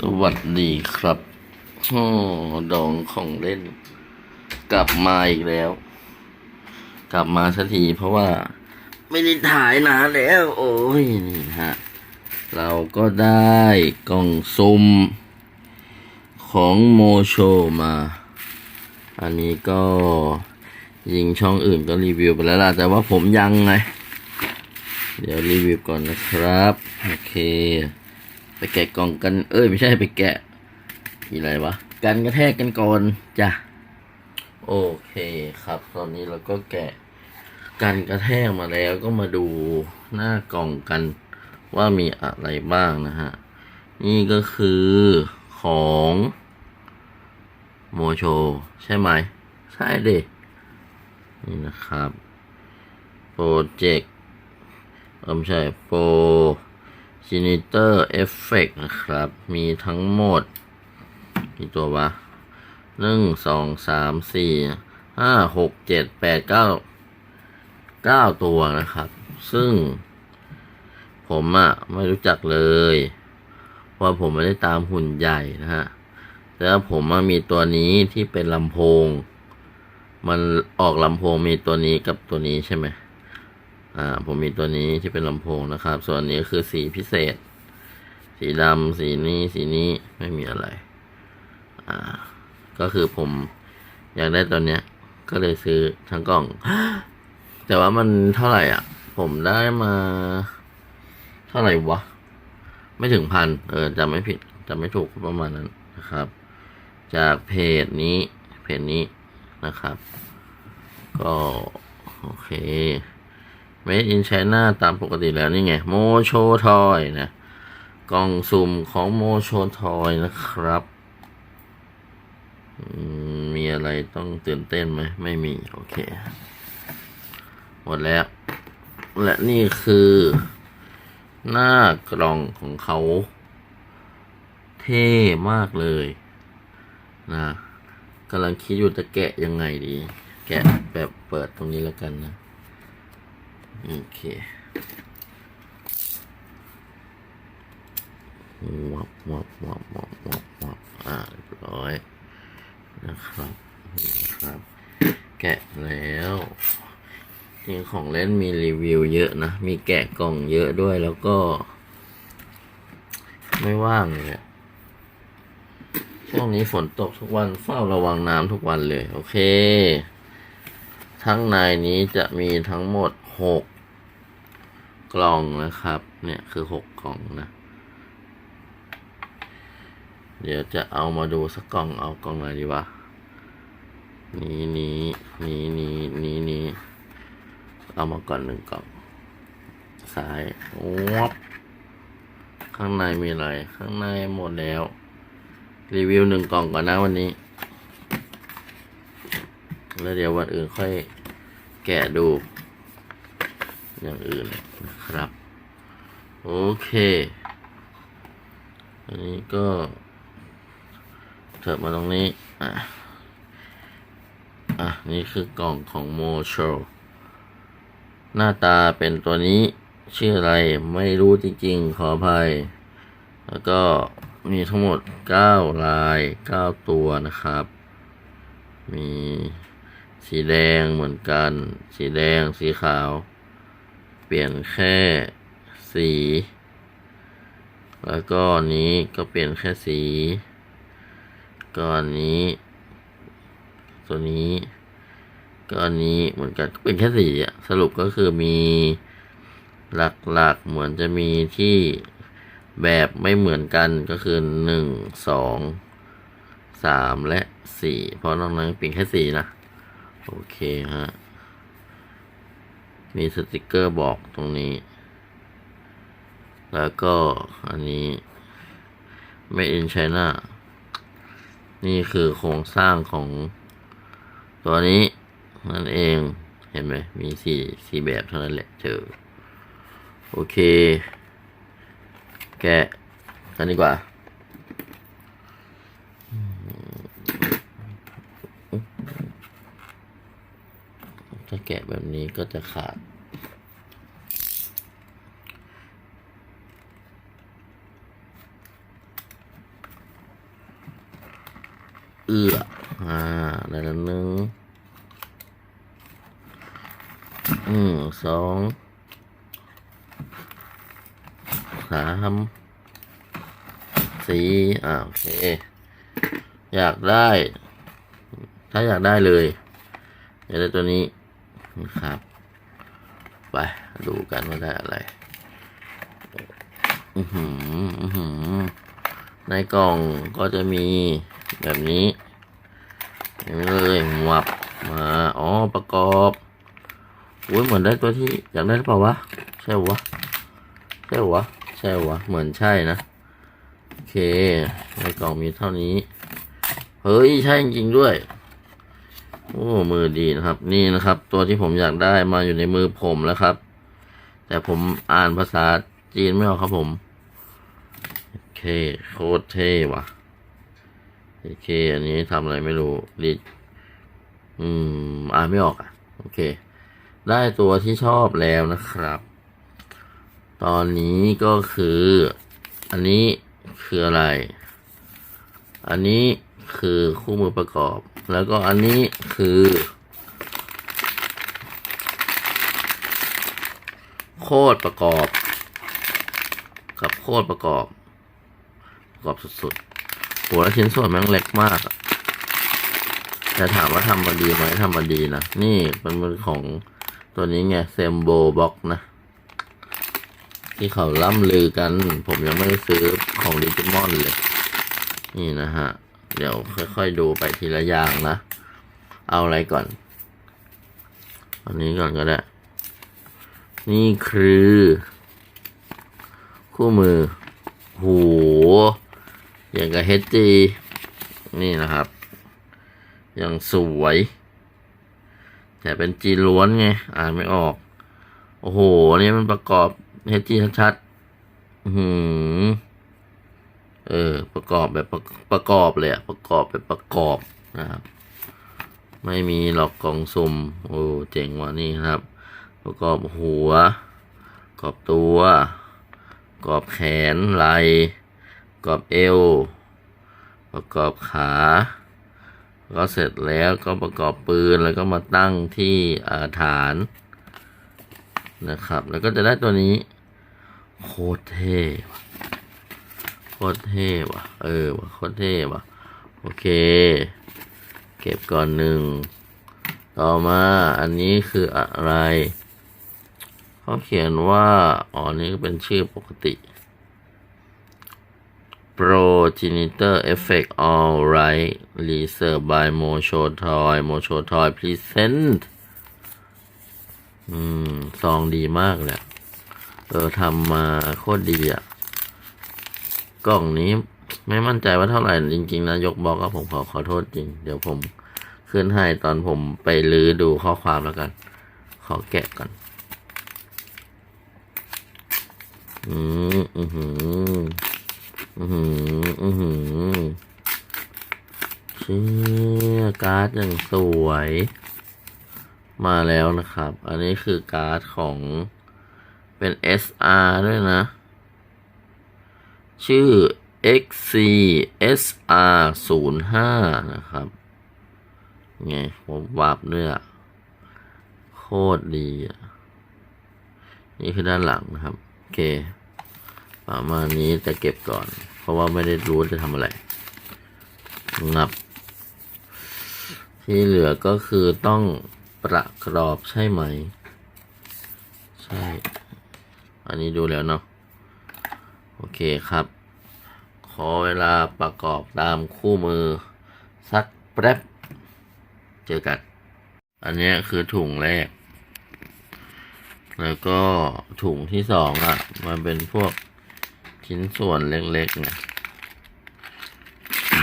สวัสดีครับโอ้ดองของเล่น กลับมาอีกแล้ว กลับมาสักทีเพราะว่า ไม่ได้ถ่ายนานแล้ว โอ้ยนี่ฮะ เราก็ได้กล่องซุ่มของโมโชมา อันนี้ก็ยิงช่องอื่นก็รีวิวไปแล้วล่ะ แต่ว่าผมยังไง เดี๋ยวรีวิวก่อนนะครับ โอเค ไปแกะกล่องกัน เอ้ยไม่ใช่ไปแกะมีอะไรวะกันกระแทกกันก่อนจ้ะโอเคครับ ตอนนี้เราก็แกะกันกระแทกมาแล้วก็มาดูหน้ากล่องกันว่ามีอะไรบ้างนะฮะ นี่ก็คือของโมโช ใช่ไหม ใช่เด็นี่นะครับ โปรเจกต์เออไม่ใช่โปร จินิเตอร์เอฟเฟกนะครับ มีทั้งหมดกี่ตัววะหนึ่งสองสามสี่ห้าหกเจ็ดแปดเก้าเก้าตัวนะครับ ซึ่ง ผมอะไม่รู้จักเลยเพราะผมไม่ได้ตามหุ่นใหญ่นะฮะแต่ว่าผมอะมีตัวนี้ที่เป็นลำโพง มันออกลำโพงมีตัวนี้กับตัวนี้ใช่ไหม อ่าผมมีตัวนี้ที่เป็นลำโพงนะครับ ส่วนนี้คือสีพิเศษ สีดำสีนี้สีนี้ไม่มีอะไร อ่า ก็คือผมอยากได้ตัวเนี้ย ก็เลยซื้อทั้งกล่อง แต่ว่ามันเท่าไหร่อะ ผมได้มา เท่าไหร่วะ ไม่ถึงพันเออจำไม่ผิดจำไม่ถูกประมาณนั้นนะครับ จากเพจนี้เพจนี้นะครับ ก็ โอเค Made in China ตามปกติแล้วนี่ไงโมโชทอยนะกล่องสุ่มของโมโชทอยนะครับมมีอะไรต้องตื่นเต้นไหมไม่มี โอเค หมดแล้ว และนี่คือ หน้ากล่องของเขา เท่มากเลยนะกำลังคิดอยู่จะแกะยังไงดี แกะแบบเปิดตรงนี้แล้วกันนะ โอเควับวับวับวับวับวับอ่าเรียบร้อยนะครับนะครับ แกะแล้วจริงของเล่นมีรีวิวเยอะนะ มีแกะกล่องเยอะด้วยแล้วก็ ไม่ว่างเลยช่วงนี้ฝนตกทุกวันเฝ้าระวังน้ำทุกวันเลย โอเค ทั้งในนี้จะมีทั้งหมด หกกล่องนะครับ เนี่ยคือหกกล่องนะ เดี๋ยวจะเอามาดูสักกล่องเอากล่องไหนดีวะนี้นี้นี้นี้นี้นี้เอามาก่อนหนึ่งกล่องซ้ายวับข้างในมีอะไร ข้างในหมดแล้ว รีวิวหนึ่งกล่องก่อนนะวันนี้ แล้วเดี๋ยววันอื่นค่อยแกะดู อย่างอื่นนะครับ โอเค อันนี้ก็เถิบมาตรงนี้ อะ อะ นี่คือกล่องของโมโชหน้าตาเป็นตัวนี้ชื่ออะไรไม่รู้จริงๆ ขออภัย แล้วก็มีทั้งหมด 9 ลาย 9 ตัวนะครับ มีสีแดงเหมือนกัน สีแดงสีขาว เปลี่ยนแค่สี แล้วก็อันนี้ก็เปลี่ยนแค่สีก็อันนี้ ตัวนี้ก็อันนี้เหมือนกันเป็นแค่สีอะสรุปก็คือมีหลักๆเหมือนจะมีที่แบบไม่เหมือนกันก็คือหนึ่งสองสามและสี่เพราะนอกนั้นเป็นแค่สีนะ โอเคฮะ มีสติกเกอร์บอกตรงนี้ แล้วก็อันนี้ Made in China นี่คือโครงสร้างของตัวนี้นั่นเองเห็นไหมมีสี่สี่แบบเท่านั้นแหละเจอ โอเค แกะกันดีกว่า ถ้า แกะแบบนี้ก็จะขาด เอื้ออ่าได้แล้วหนึ่งอืมสองสามสี่อ่าโอเค อยากได้ ถ้าอยากได้เลย อยากได้ตัวนี้ นะครับ ไปดูกันว่าได้อะไรอือหืออือหือในกล่องก็จะมีแบบนี้อย่างนี้เลยหมับมาอ๋อประกอบอุ้ยเหมือนได้ตัวที่อยากได้หรือเปล่าวะใช่วะใช่วะใช่วะเหมือนใช่นะโอเคในกล่องมีเท่านี้ เฮ้ย ใช่จริงด้วย โอ้มือดีนะครับ นี่นะครับ ตัวที่ผมอยากได้มาอยู่ในมือผมแล้วครับ แต่ผมอ่านภาษาจีนไม่ออกครับผมโอเคโคตรเท่ว่ะโอเค อันนี้ทำอะไรไม่รู้ดิอืม อ่านไม่ออกอะ โอเค ได้ตัวที่ชอบแล้วนะครับ ตอนนี้ก็คือ อันนี้คืออะไร อันนี้คือคู่มือประกอบ แล้วก็อันนี้คือ โคตรประกอบ กับโคตรประกอบ ประกอบสุดๆหัวและชิ้นส่วนแม่งเล็กมากอะแต่ถามว่าทำมาดีไหมทำมาดีนะ นี่เป็นมือของตัวนี้ไงเซมโบบ็อกนะ ที่เขาล่ำลือกัน ผมยังไม่ได้ซื้อของดิจิมอนเลย นี่นะฮะ เดี๋ยวค่อยๆดูไปทีละอย่างนะ เอาอะไรก่อน อันนี้ก่อนก็ได้ นี่คือ คู่มือ โห อย่างกับเฮจีนี่นะครับ อย่างสวย แต่เป็นจีล้วนไง อ่านไม่ออก โอ้โห นี่มันประกอบเฮจีชัดๆ อื้อหือเออ ประกอบแบบประประกอบเลยอะประกอบแบบประกอบนะครับ ไม่มีหลอกกล่องสุ่มโอ้เจ๋งว่ะนี่ครับ ประกอบหัวประกอบตัวประกอบแขนไหล่ประกอบเอวประกอบขาก็เสร็จแล้วก็ประกอบปืนแล้วก็มาตั้งที่าฐานนะครับ แล้วก็จะได้ตัวนี้โคตรเท่ ตรเท่ว่ะ เออว่ะโคตรเท่ว่ะ โอเค เก็บก่อนหนึ่ง ต่อมาอันนี้คืออะไร เขาเขียนว่า อ๋อ นี่ก็เป็นชื่อปกติ Progenitor Effect All Right Reserved by Mocho Toy Mocho Toy Present อืม ซองดีมากเลยเออทำมาโคตรดีอะ กล่องนี้ไม่มั่นใจว่าเท่าไหร่จริง ๆ นะ ยกบล็อกก็ผมขอขอโทษจริง เดี๋ยวผมขึ้นให้ตอนผมไปลื้อดูข้อความแล้วกัน ขอแกะก่อน อืมอือหืออือหืออือหือเชี่ยการ์ดอย่างสวย มาแล้วนะครับ อันนี้คือการ์ดของเป็น SR ด้วยนะ ชื่อ XCSR 0 5 นะครับ ไงผมวาบเนื้อโคตรดีอะ นี่คือด้านหลังนะครับ โอเค ประมาณนี้จะเก็บก่อน เพราะว่าไม่ได้รู้จะทำอะไรงับ ที่เหลือก็คือต้องประกรอบใช่ไหม ใช่ อันนี้ดูแล้วเนาะ เคครับ ขอเวลาประกอบตามคู่มือ สักแป๊บ เจอกัน อันนี้คือถุงแรก แล้วก็ถุงที่สองอะ มันเป็นพวกชิ้นส่วนเล็กๆไงอื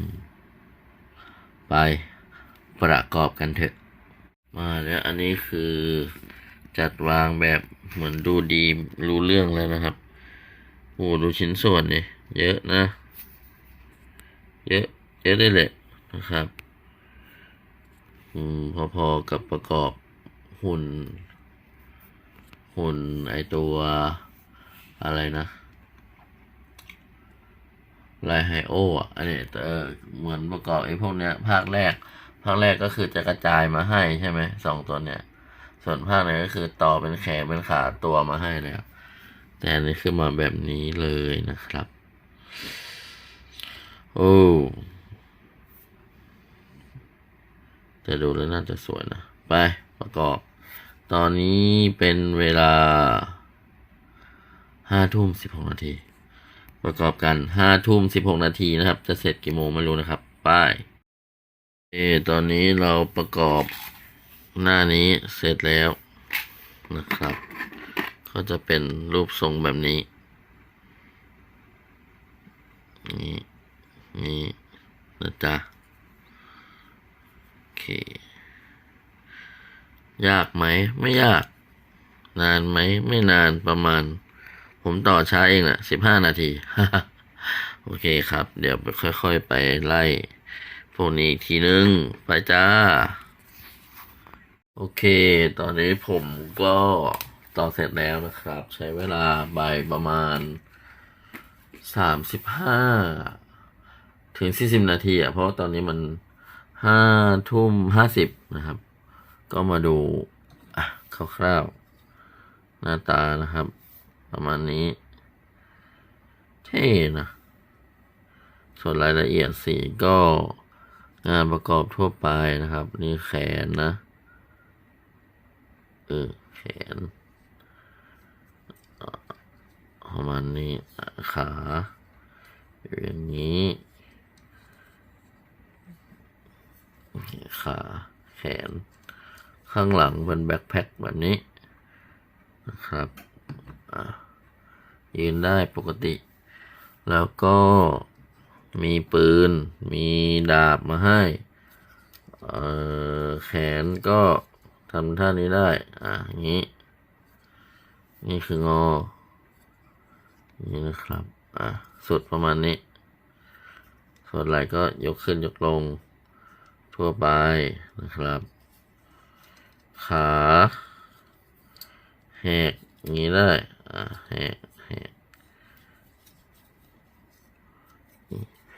มไปประกอบกันเถอะ มาแล้วอันนี้คือจัดวางแบบเหมือนดูดีรู้เรื่องแล้วนะครับ โอ้ดูชิ้นส่วนนี่เยอะนะ เยอะ เยอะได้เลยนะครับ อืม พอๆกับประกอบหุ่น หุ่นไอตัวอะไรนะลายไฮโออะ อันนี้เออเหมือนประกอบไอ้พวกเนี้ย ภาคแรก ภาคแรกก็คือจะกระจายมาให้ใช่ไหมสองตัวเนี้ย ส่วนภาคนี้ก็คือต่อเป็นแขนเป็นขาตัวมาให้แล้ว แต่อันนี้คือมาแบบนี้เลยนะครับ โอ้จะดูแล้วน่าจะสวยนะ ไปประกอบ ตอนนี้เป็นเวลาห้าทุ่มสิบหกนาที ประกอบกันห้าทุ่มสิบหกนาทีนะครับ จะเสร็จกี่โมงไม่รู้นะครับไป้ายเออตอนนี้เราประกอบหน้านี้เสร็จแล้วนะครับ ก็จะเป็นรูปทรงแบบนี้ นี่ นี่นะจ๊ะ โอเค ยากไหม ไม่ยาก นานไหม ไม่นานประมาณ ผมต่อช้าเองแหละสิบห้านาที โอเคครับ เดี๋ยวค่อยๆไปไล่ พวกนี้อีกทีนึง ไปจ้า โอเค ตอนนี้ผมก็ ต่อเสร็จแล้วนะครับ ใช้เวลาใบประมาณสามสิบห้าถึงสี่สิบนาทีอะเพราะตอนนี้มันห้าทุ่มห้าสิบนะครับ ก็มาดูอะคร่าวๆหน้าตานะครับ ประมาณนี้ เท่นะ ส่วนรายละเอียดสีก็งานประกอบทั่วไปนะครับ นี่แขนนะ เออแขน ประมาณนี้อะขาอย่างนี้ขาแขน ข้างหลังเป็นแบ็คแพ็คแบบนี้นะครับยืนได้ปกติ แล้วก็มีปืน มีดาบมาให้แขนก็ทำท่านี้ได้ อะอย่างนี้ นี่คืองอ นี่นะครับ อะสุดประมาณนี้ ส่วนไหล่ก็ยกขึ้นยกลง ทั่วไปนะครับ ขาแหกงนี้ได้ อะแหกแหก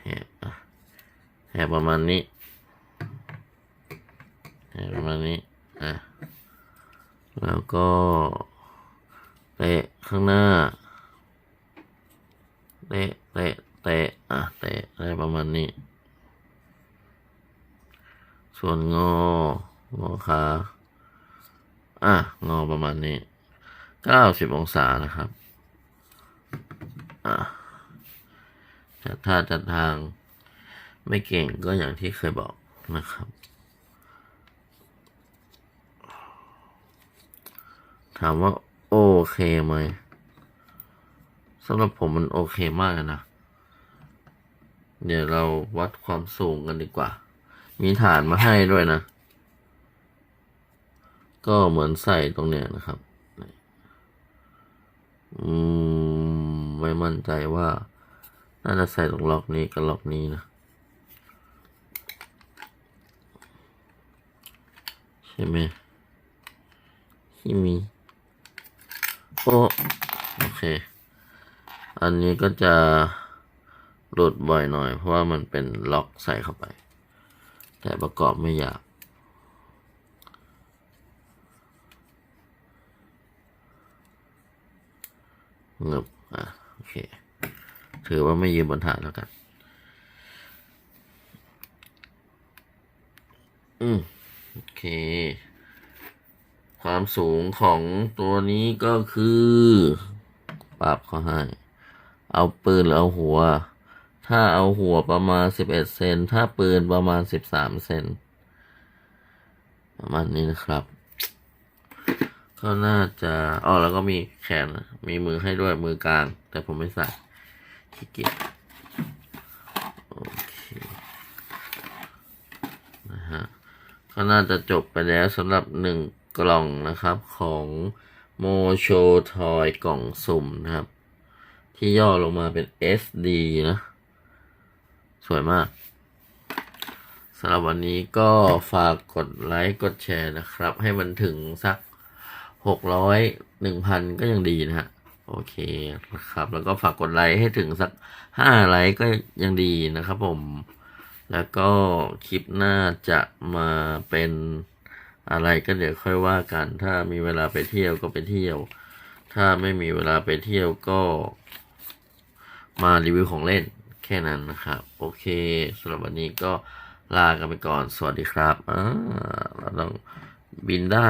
แหกอะแหกประมาณนี้แหกประมาณนี้ อะ แล้วก็เตะข้างหน้า เตะเตะเตะอะเตะอะไรประมาณนี้ ส่วนงองอขาอะงอประมาณนี้เก้าสิบองศานะครับอะจัดท่าจัดทางไม่เก่งก็อย่างที่เคยบอกนะครับ ถามว่าโอเคไหมำหรับผมมันโอเคมากนะ เดี๋ยวเราวัดความสูงกันดีกว่า มีฐานมาให้ด้วยนะ ก็เหมือนใส่ตรงเนี้ยนะครับ อืม ไม่มั่นใจว่า น่าจะใส่ตรงล็อกนี้กับล็อกนี้นะ ใช่ไหมที่มีโอโอเค อันนี้ก็จะหลุดบ่อยหน่อย เพราะว่ามันเป็นล็อกใส่เข้าไป แต่ประกอบไม่ยากเงบอะโอเค ถือว่าไม่ยืนบนฐานแล้วกัน อืมโอเค ความสูงของตัวนี้ก็คือ ปรับเขาให้ เอาปืนหรือเอาหัว ถ้าเอาหัวประมาณสิบเอ็ดเซน ถ้าปืนประมาณสิบสามเซน ประมาณนี้นะครับ ก็น่าจะอ๋อแล้วก็มีแขน มีมือให้ด้วยมือกลาง แต่ผมไม่ใส่ขี้เกียจโอเคนะฮะ ก็น่าจะจบไปแล้วสำหรับหนึ่งกล่องนะครับของโมโชทอยกล่องสุ่มนะครับ ที่ย่อลงมาเป็น SD นะ สวยมากสำหรับวันนี้ก็ฝากกดไลค์กดแชร์นะครับ ให้มันถึงสักหกร้อยหนึ่งพันก็ยังดีนะฮะโอเคนะครับ แล้วก็ฝากกดไลค์ให้ถึงสักห้าไลค์ก็ยังดีนะครับผม แล้วก็คลิปหน้าจะมาเป็นอะไรก็เดี๋ยวค่อยว่ากัน ถ้ามีเวลาไปเที่ยวก็ไปเที่ยว ถ้าไม่มีเวลาไปเที่ยวก็ มารีวิวของเล่นแค่นั้นนะครับ โอเคสำหรับวันนี้ก็ลากันไปก่อน สวัสดีครับอ่าเราต้องบินได้